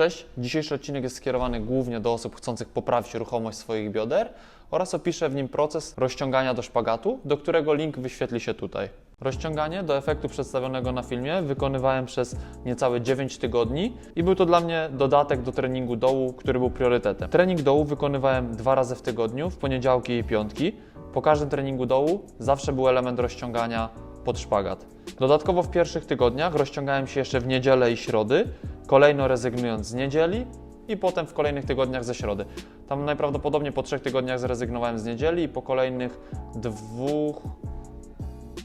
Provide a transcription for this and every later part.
Cześć, dzisiejszy odcinek jest skierowany głównie do osób chcących poprawić ruchomość swoich bioder oraz opiszę w nim proces rozciągania do szpagatu, do którego link wyświetli się tutaj. Rozciąganie do efektu przedstawionego na filmie wykonywałem przez niecałe 9 tygodni i był to dla mnie dodatek do treningu dołu, który był priorytetem. Trening dołu wykonywałem dwa razy w tygodniu, w poniedziałki i piątki. Po każdym treningu dołu zawsze był element rozciągania pod szpagat. Dodatkowo w pierwszych tygodniach rozciągałem się jeszcze w niedzielę i środy, kolejno rezygnując z niedzieli i potem w kolejnych tygodniach ze środy. Tam najprawdopodobniej po trzech tygodniach zrezygnowałem z niedzieli i po kolejnych dwóch,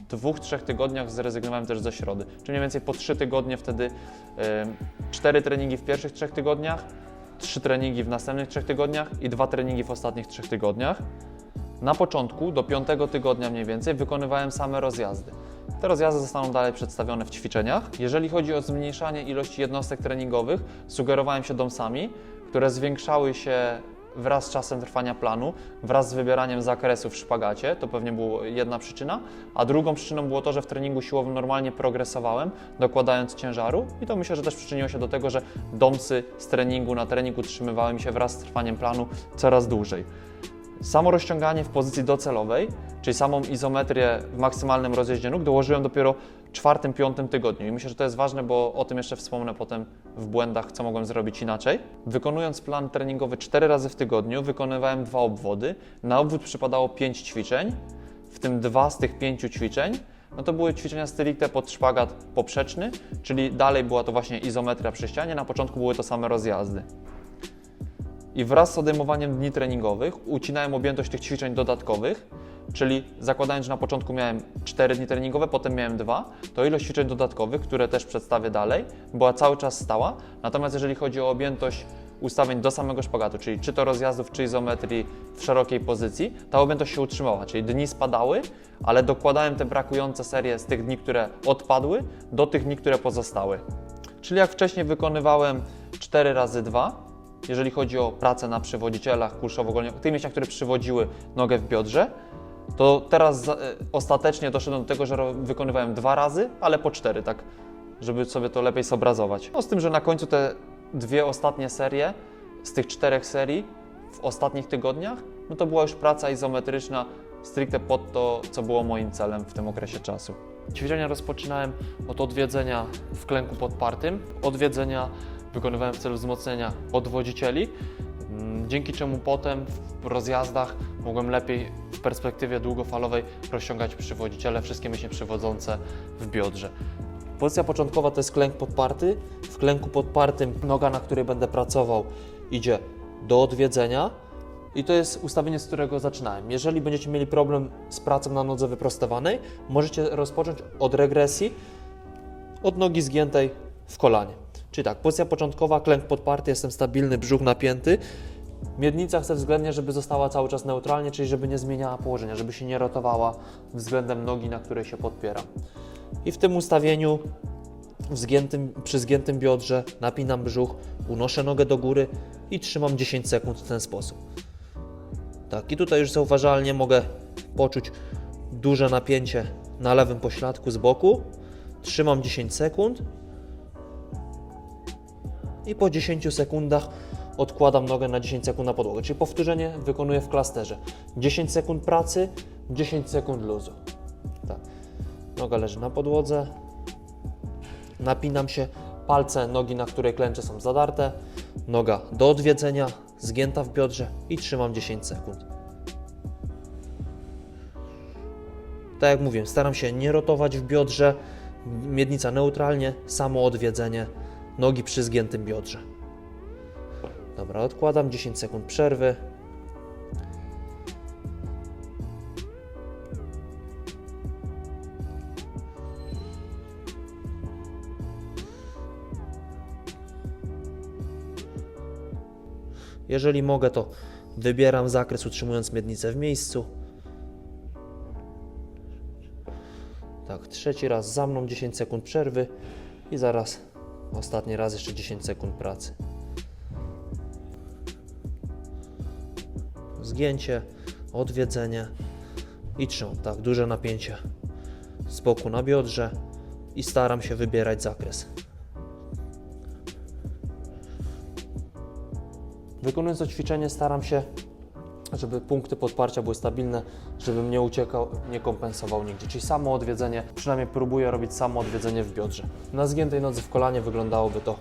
dwóch, trzech tygodniach zrezygnowałem też ze środy. Czyli mniej więcej po trzy tygodnie wtedy cztery treningi w pierwszych trzech tygodniach, trzy treningi w następnych trzech tygodniach i dwa treningi w ostatnich trzech tygodniach. Na początku, do piątego tygodnia mniej więcej, wykonywałem same rozjazdy. Te rozjazdy zostaną dalej przedstawione w ćwiczeniach. Jeżeli chodzi o zmniejszanie ilości jednostek treningowych, sugerowałem się domsami, które zwiększały się wraz z czasem trwania planu, wraz z wybieraniem zakresu w szpagacie, to pewnie była jedna przyczyna, a drugą przyczyną było to, że w treningu siłowym normalnie progresowałem, dokładając ciężaru i to myślę, że też przyczyniło się do tego, że domsy z treningu na trening utrzymywały mi się wraz z trwaniem planu coraz dłużej. Samo rozciąganie w pozycji docelowej, czyli samą izometrię w maksymalnym rozjeździe nóg, dołożyłem dopiero czwartym, piątym tygodniu. I myślę, że to jest ważne, bo o tym jeszcze wspomnę potem w błędach, co mogłem zrobić inaczej. Wykonując plan treningowy 4 razy w tygodniu, wykonywałem dwa obwody. Na obwód przypadało 5 ćwiczeń, w tym dwa z tych pięciu ćwiczeń no to były ćwiczenia stricte pod szpagat poprzeczny, czyli dalej była to właśnie izometria przy ścianie, na początku były to same rozjazdy. I wraz z odejmowaniem dni treningowych ucinałem objętość tych ćwiczeń dodatkowych, czyli zakładając, że na początku miałem 4 dni treningowe, potem miałem 2, to ilość ćwiczeń dodatkowych, które też przedstawię dalej, była cały czas stała. Natomiast jeżeli chodzi o objętość ustawień do samego szpagatu, czyli czy to rozjazdów, czy izometrii w szerokiej pozycji, ta objętość się utrzymała, czyli dni spadały, ale dokładałem te brakujące serie z tych dni, które odpadły, do tych dni, które pozostały. Czyli jak wcześniej wykonywałem 4 razy 2, jeżeli chodzi o pracę na przywodzicielach kulszowo-goleniach, tych mięśniach, które przywodziły nogę w biodrze, to teraz e, ostatecznie doszedłem do tego, że wykonywałem dwa razy, ale po cztery, tak, żeby sobie to lepiej zobrazować. No z tym, że na końcu te dwie ostatnie serie z tych czterech serii w ostatnich tygodniach, no to była już praca izometryczna stricte pod to, co było moim celem w tym okresie czasu. Ćwiczenia rozpoczynałem od odwiedzenia w klęku podpartym, odwiedzenia wykonywałem w celu wzmocnienia odwodzicieli, mm, dzięki czemu potem w rozjazdach mogłem lepiej w perspektywie długofalowej rozciągać przywodziciele, wszystkie mięśnie przywodzące w biodrze. Pozycja początkowa to jest klęk podparty. W klęku podpartym noga, na której będę pracował, idzie do odwiedzenia. I to jest ustawienie, z którego zaczynałem. Jeżeli będziecie mieli problem z pracą na nodze wyprostowanej, możecie rozpocząć od regresji, od nogi zgiętej w kolanie. Czyli tak, pozycja początkowa, klęk podparty, jestem stabilny, brzuch napięty. Miednica chcę względnie, żeby została cały czas neutralnie, czyli żeby nie zmieniała położenia, żeby się nie rotowała względem nogi, na której się podpieram. I w tym ustawieniu w zgiętym, przy zgiętym biodrze napinam brzuch, unoszę nogę do góry i trzymam 10 sekund w ten sposób. Tak, i tutaj już zauważalnie mogę poczuć duże napięcie na lewym pośladku z boku. Trzymam 10 sekund i po 10 sekundach odkładam nogę na 10 sekund na podłogę. Czyli powtórzenie wykonuję w klasterze. 10 sekund pracy, 10 sekund luzu. Tak. Noga leży na podłodze. Napinam się. Palce nogi, na której klęczę, są zadarte. Noga do odwiedzenia, zgięta w biodrze i trzymam 10 sekund. Tak jak mówiłem, staram się nie rotować w biodrze. Miednica neutralnie, samo odwiedzenie, nogi przy zgiętym biodrze. Dobra, odkładam 10 sekund przerwy. Jeżeli mogę, to wybieram zakres, utrzymując miednicę w miejscu. Tak, trzeci raz za mną 10 sekund przerwy i zaraz ostatni raz jeszcze 10 sekund pracy. Zgięcie, odwiedzenie i trzymam. Tak, duże napięcie z boku na biodrze i staram się wybierać zakres. Wykonując to ćwiczenie staram się, żeby punkty podparcia były stabilne, żebym nie uciekał, nie kompensował nigdzie. Czyli samo odwiedzenie, przynajmniej próbuję robić samo odwiedzenie w biodrze. Na zgiętej nodze w kolanie wyglądałoby to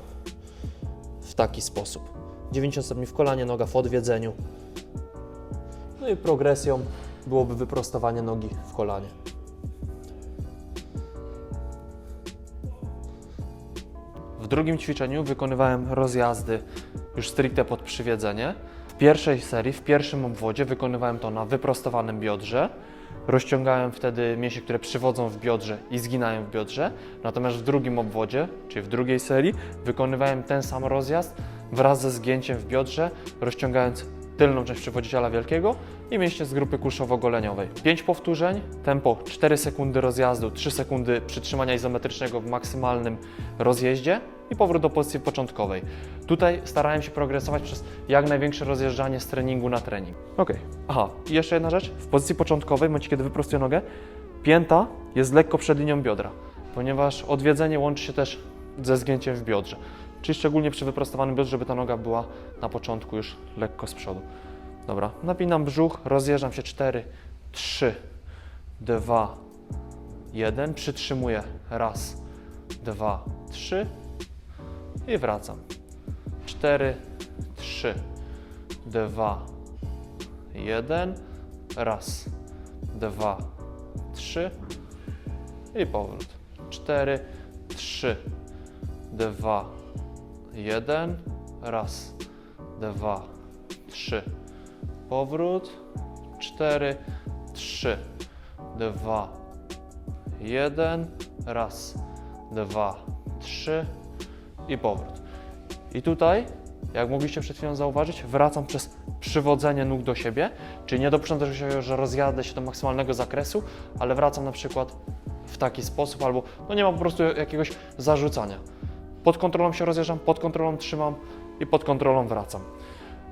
w taki sposób. 90 stopni w kolanie, noga w odwiedzeniu. No i progresją byłoby wyprostowanie nogi w kolanie. W drugim ćwiczeniu wykonywałem rozjazdy już stricte pod przywiedzenie. Pierwszej serii, w pierwszym obwodzie wykonywałem to na wyprostowanym biodrze. Rozciągałem wtedy mięśnie, które przywodzą w biodrze i zginają w biodrze. Natomiast w drugim obwodzie, czyli w drugiej serii, wykonywałem ten sam rozjazd wraz ze zgięciem w biodrze, rozciągając tylną część przywodziciela wielkiego i mięśnie z grupy kulszowo-goleniowej. 5 powtórzeń, tempo 4 sekundy rozjazdu, 3 sekundy przytrzymania izometrycznego w maksymalnym rozjeździe i powrót do pozycji początkowej. Tutaj starałem się progresować przez jak największe rozjeżdżanie z treningu na trening. Ok. Aha, i jeszcze jedna rzecz. W pozycji początkowej, w momencie kiedy wyprostuję nogę, pięta jest lekko przed linią biodra, ponieważ odwiedzenie łączy się też ze zgięciem w biodrze. Czyli szczególnie przy wyprostowanym biodrze, żeby ta noga była na początku już lekko z przodu. Dobra, napinam brzuch, rozjeżdżam się 4, 3, 2, 1. Przytrzymuję. Raz, dwa, trzy i wracam. 4, 3, 2, 1. Raz, dwa, trzy i powrót. 4, 3, 2, 1. Raz, dwa, trzy. Powrót. 4, 3, 2, 1. Raz, dwa, trzy i powrót. I tutaj, jak mogliście przed chwilą zauważyć, wracam przez przywodzenie nóg do siebie, czyli nie dopuszczam się, że rozjadę się do maksymalnego zakresu, ale wracam na przykład w taki sposób, albo no nie ma po prostu jakiegoś zarzucania. Pod kontrolą się rozjeżdżam, pod kontrolą trzymam i pod kontrolą wracam.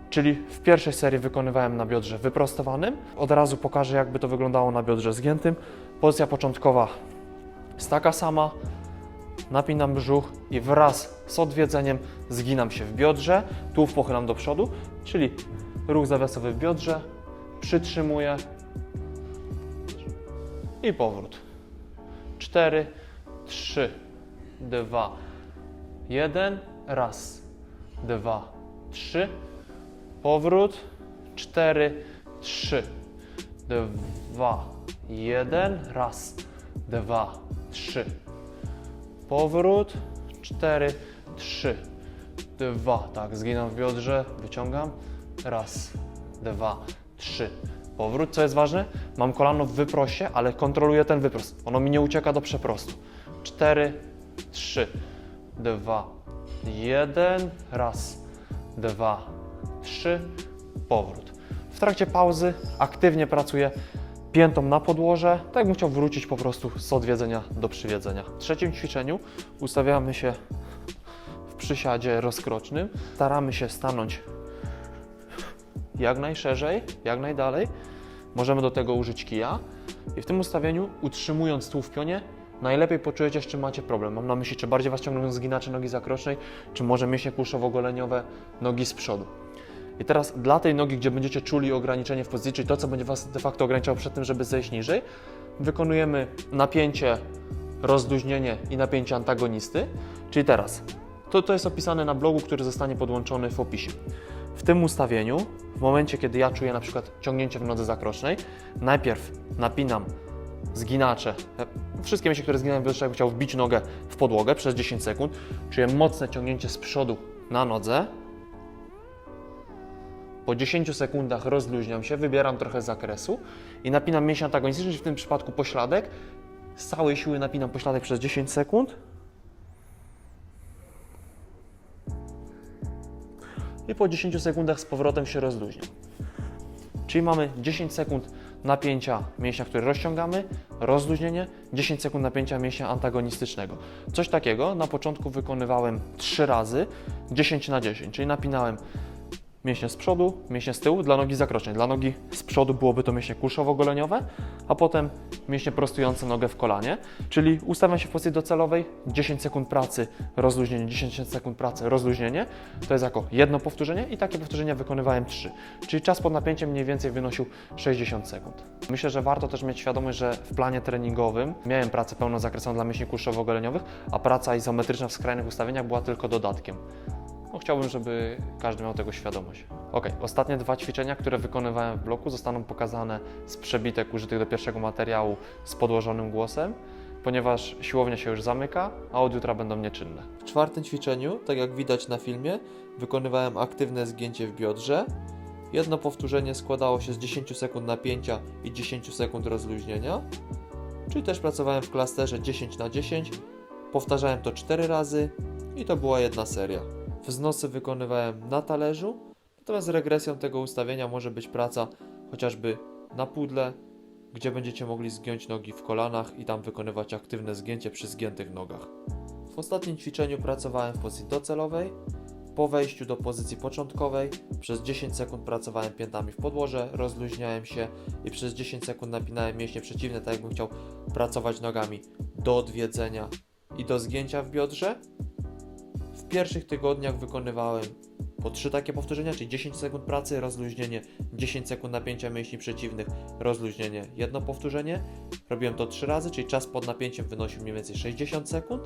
Czyli w pierwszej serii wykonywałem na biodrze wyprostowanym. Od razu pokażę, jakby to wyglądało na biodrze zgiętym. Pozycja początkowa jest taka sama. Napinam brzuch i wraz z odwiedzeniem zginam się w biodrze. Tułów pochylam do przodu, czyli ruch zawiasowy w biodrze. Przytrzymuję i powrót. 4, 3, 2, 1. Raz, dwa, trzy. Powrót. 4, 3, 2, 1. Raz, dwa, trzy. Powrót. 4, 3, 2. Tak, zginam w biodrze, wyciągam. Raz, dwa, trzy. Powrót. Co jest ważne? Mam kolano w wyproście, ale kontroluję ten wyprost. Ono mi nie ucieka do przeprostu. 4, 3, 2, 1. Raz, dwa, trzy. Powrót. W trakcie pauzy aktywnie pracuję piętą na podłoże, tak bym chciał wrócić po prostu z odwiedzenia do przywiedzenia. W trzecim ćwiczeniu ustawiamy się w przysiadzie rozkrocznym. Staramy się stanąć jak najszerzej, jak najdalej. Możemy do tego użyć kija. I w tym ustawieniu, utrzymując tył w pionie, najlepiej poczujecie, z czym macie problem. Mam na myśli, czy bardziej Was ciągną zginacze nogi zakrocznej, czy może mięśnie kulszowo-goleniowe nogi z przodu. I teraz dla tej nogi, gdzie będziecie czuli ograniczenie w pozycji, czyli to, co będzie Was de facto ograniczało przed tym, żeby zejść niżej, wykonujemy napięcie, rozluźnienie i napięcie antagonisty. Czyli teraz, to, to jest opisane na blogu, który zostanie podłączony w opisie. W tym ustawieniu, w momencie, kiedy ja czuję na przykład ciągnięcie w nodze zakrocznej, najpierw napinam zginacze, e, wszystkie mięśnie, które zginają jakbym chciał wbić nogę w podłogę przez 10 sekund, czuję mocne ciągnięcie z przodu na nodze, po 10 sekundach rozluźniam się, wybieram trochę zakresu i napinam mięsień antagonistyczny, w tym przypadku pośladek. Z całej siły napinam pośladek przez 10 sekund. I po 10 sekundach z powrotem się rozluźniam. Czyli mamy 10 sekund napięcia mięśnia, który rozciągamy, rozluźnienie, 10 sekund napięcia mięśnia antagonistycznego. Coś takiego na początku wykonywałem 3 razy, 10 na 10, czyli napinałem mięśnie z przodu, mięśnie z tyłu dla nogi zakroczeń. Dla nogi z przodu byłoby to mięśnie kulszowo-goleniowe, a potem mięśnie prostujące nogę w kolanie. Czyli ustawiam się w pozycji docelowej, 10 sekund pracy, rozluźnienie, 10 sekund pracy, rozluźnienie. To jest jako jedno powtórzenie i takie powtórzenia wykonywałem 3. Czyli czas pod napięciem mniej więcej wynosił 60 sekund. Myślę, że warto też mieć świadomość, że w planie treningowym miałem pracę pełnozakresową dla mięśni kulszowo-goleniowych, a praca izometryczna w skrajnych ustawieniach była tylko dodatkiem. No, chciałbym, żeby każdy miał tego świadomość. Ok, ostatnie dwa ćwiczenia, które wykonywałem w bloku, zostaną pokazane z przebitek użytych do pierwszego materiału z podłożonym głosem, ponieważ siłownia się już zamyka, a od jutra będą nieczynne. W czwartym ćwiczeniu, tak jak widać na filmie, wykonywałem aktywne zgięcie w biodrze. Jedno powtórzenie składało się z 10 sekund napięcia i 10 sekund rozluźnienia, czyli też pracowałem w klasterze 10 na 10. Powtarzałem to 4 razy i to była jedna seria. Wznosy wykonywałem na talerzu, natomiast regresją tego ustawienia może być praca chociażby na pudle, gdzie będziecie mogli zgiąć nogi w kolanach i tam wykonywać aktywne zgięcie przy zgiętych nogach. W ostatnim ćwiczeniu pracowałem w pozycji docelowej. Po wejściu do pozycji początkowej przez 10 sekund pracowałem piętami w podłoże, rozluźniałem się i przez 10 sekund napinałem mięśnie przeciwne, tak jakbym chciał pracować nogami do odwiedzenia i do zgięcia w biodrze. Pierwszych tygodniach wykonywałem po trzy takie powtórzenia, czyli 10 sekund pracy, rozluźnienie, 10 sekund napięcia mięśni przeciwnych, rozluźnienie, jedno powtórzenie. Robiłem to trzy razy, czyli czas pod napięciem wynosił mniej więcej 60 sekund.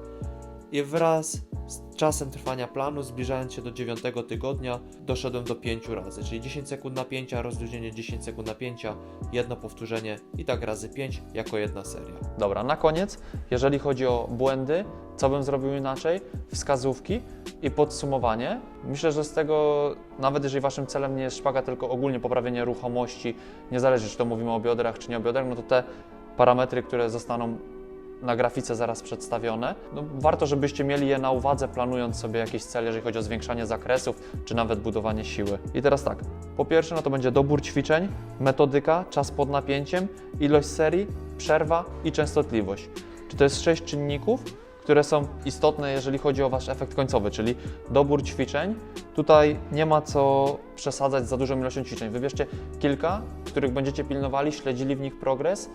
I wraz z czasem trwania planu, zbliżając się do 9 tygodnia, doszedłem do 5 razy, czyli 10 sekund napięcia, rozluźnienie 10 sekund napięcia, jedno powtórzenie i tak razy 5 jako jedna seria. Dobra, na koniec, jeżeli chodzi o błędy, co bym zrobił inaczej, wskazówki i podsumowanie. Myślę, że z tego, nawet jeżeli Waszym celem nie jest szpaga, tylko ogólnie poprawienie ruchomości, niezależnie czy to mówimy o biodrach, czy nie o biodrach, no to te parametry, które zostaną na grafice zaraz przedstawione, no warto, żebyście mieli je na uwadze, planując sobie jakiś cel, jeżeli chodzi o zwiększanie zakresów, czy nawet budowanie siły. I teraz tak, po pierwsze, no to będzie dobór ćwiczeń, metodyka, czas pod napięciem, ilość serii, przerwa i częstotliwość. Czy to jest sześć czynników, które są istotne, jeżeli chodzi o Wasz efekt końcowy, czyli dobór ćwiczeń. Tutaj nie ma co przesadzać za dużą ilością ćwiczeń. Wybierzcie kilka, których będziecie pilnowali, śledzili w nich progres,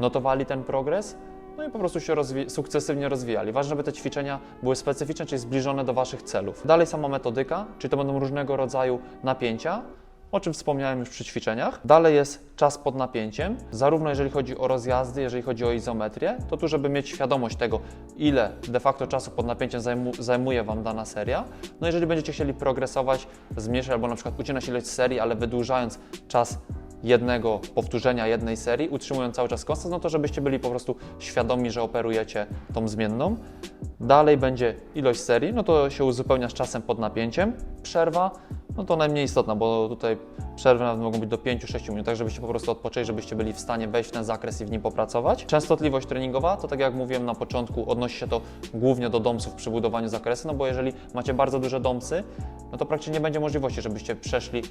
notowali ten progres, no i po prostu się rozwi- sukcesywnie rozwijali. Ważne, żeby te ćwiczenia były specyficzne, czyli zbliżone do Waszych celów. Dalej sama metodyka, czyli to będą różnego rodzaju napięcia, o czym wspomniałem już przy ćwiczeniach. Dalej jest czas pod napięciem, zarówno jeżeli chodzi o rozjazdy, jeżeli chodzi o izometrię, to tu, żeby mieć świadomość tego, ile de facto czasu pod napięciem zajmu- zajmuje Wam dana seria. No jeżeli będziecie chcieli progresować, zmniejszać albo na przykład ucinać ilość serii, ale wydłużając czas jednego powtórzenia jednej serii, utrzymując cały czas konstans, no to żebyście byli po prostu świadomi, że operujecie tą zmienną. Dalej będzie ilość serii, no to się uzupełnia z czasem pod napięciem. Przerwa, no to najmniej istotna, bo tutaj przerwy nawet mogą być do 5-6 minut, tak żebyście po prostu odpoczęli, żebyście byli w stanie wejść w ten zakres i w nim popracować. Częstotliwość treningowa, to tak jak mówiłem na początku, odnosi się to głównie do domców przy budowaniu zakresu, no bo jeżeli macie bardzo duże domcy, no to praktycznie nie będzie możliwości, żebyście przeszli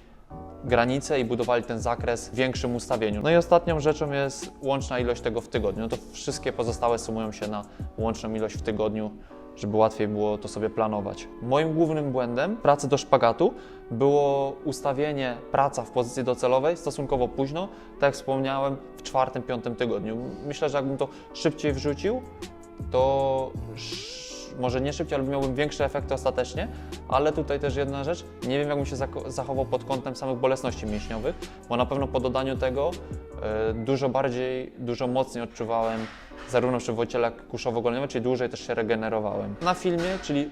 granice i budowali ten zakres w większym ustawieniu. No i ostatnią rzeczą jest łączna ilość tego w tygodniu. No to wszystkie pozostałe sumują się na łączną ilość w tygodniu, żeby łatwiej było to sobie planować. Moim głównym błędem pracy do szpagatu było ustawienie praca w pozycji docelowej stosunkowo późno, tak jak wspomniałem, w czwartym, piątym tygodniu. Myślę, że jakbym to szybciej wrzucił, to może nie szybciej, ale miałbym większe efekty ostatecznie, ale tutaj też jedna rzecz, nie wiem jakbym się zachował pod kątem samych bolesności mięśniowych, bo na pewno po dodaniu tego e, dużo bardziej, dużo mocniej odczuwałem zarówno przy wojciele kuszowo-goleniowe, czyli dłużej też się regenerowałem. Na filmie, czyli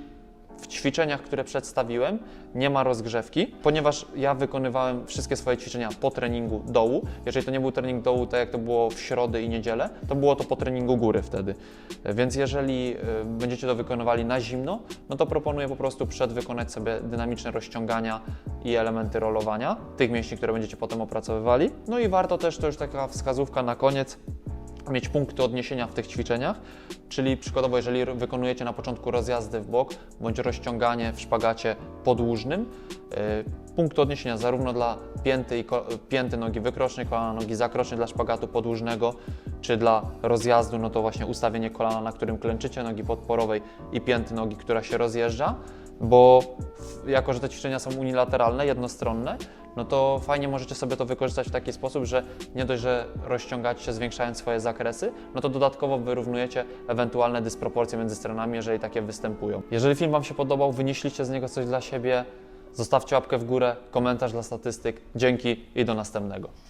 w ćwiczeniach, które przedstawiłem, nie ma rozgrzewki, ponieważ ja wykonywałem wszystkie swoje ćwiczenia po treningu dołu. Jeżeli to nie był trening dołu, tak jak to było w środę i niedzielę, to było to po treningu góry wtedy. Więc jeżeli y, będziecie to wykonywali na zimno, no to proponuję po prostu przed wykonać sobie dynamiczne rozciągania i elementy rolowania tych mięśni, które będziecie potem opracowywali. No i warto też, to już taka wskazówka na koniec, mieć punkty odniesienia w tych ćwiczeniach, czyli przykładowo, jeżeli wykonujecie na początku rozjazdy w bok bądź rozciąganie w szpagacie podłużnym, yy, punkt odniesienia zarówno dla pięty, i pięty nogi wykrocznej, kolana nogi zakrocznej dla szpagatu podłużnego, czy dla rozjazdu, no to właśnie ustawienie kolana, na którym klęczycie, nogi podporowej i pięty nogi, która się rozjeżdża. bo jako, że te ćwiczenia są unilateralne, jednostronne, no to fajnie możecie sobie to wykorzystać w taki sposób, że nie dość, że rozciągacie się, zwiększając swoje zakresy, no to dodatkowo wyrównujecie ewentualne dysproporcje między stronami, jeżeli takie występują. Jeżeli film Wam się podobał, wynieśliście z niego coś dla siebie, zostawcie łapkę w górę, komentarz dla statystyk. Dzięki i do następnego.